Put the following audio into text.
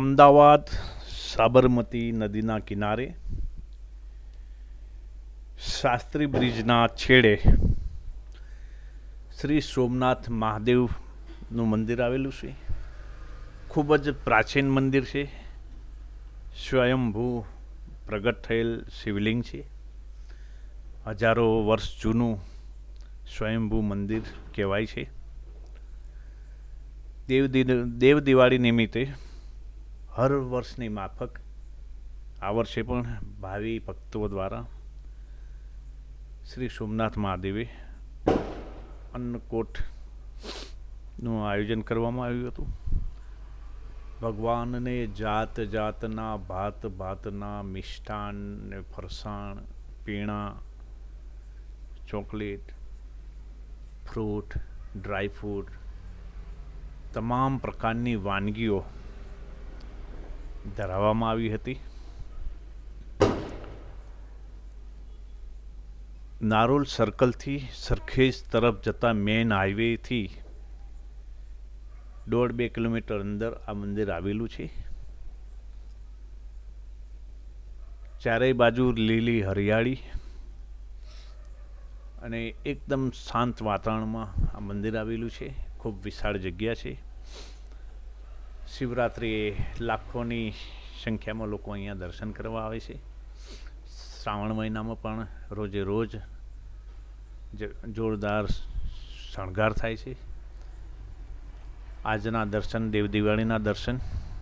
અમદાવાદ, સાબરમતી નદીના કિનારે શાસ્ત્રી બ્રિજના છેડે શ્રી સોમનાથ મહાદેવનું મંદિર આવેલું છે. ખૂબ જ પ્રાચીન મંદિર છે. સ્વયંભૂ પ્રગટ થયેલ શિવલિંગ છે. હજારો વર્ષ જૂનું સ્વયંભૂ મંદિર કહેવાય છે. દેવ દેવ દિવાળી નિમિત્તે હર વર્ષની માફક, આ વર્ષે પણ ભાવિ ભક્તો દ્વારા શ્રી સોમનાથ મહાદેવે અન્નકોટનું આયોજન કરવામાં આવ્યું હતું. ભગવાનને જાત જાતના, ભાત ભાતના મિષ્ટાન ને ફરસાણ, પીણા, ચોકલેટ, ફ્રૂટ, ડ્રાય ફ્રૂટ, તમામ પ્રકારની વાનગીઓ ધરાવવામાં આવી હતી. નારોલ સર્કલથી સરખેજ તરફ જતા મેન હાઈવેથી દોઢ બે કિલોમીટર અંદર આ મંદિર આવેલું છે. ચારેય બાજુ લીલી હરિયાળી અને એકદમ શાંત વાતાવરણમાં આ મંદિર આવેલું છે. ખૂબ વિશાળ જગ્યા છે. શિવરાત્રિએ લાખોની સંખ્યામાં લોકો અહીંયા દર્શન કરવા આવે છે. શ્રાવણ મહિનામાં પણ રોજે રોજ જોરદાર શણગાર થાય છે. આજના દર્શન, દેવ દિવાળીના દર્શન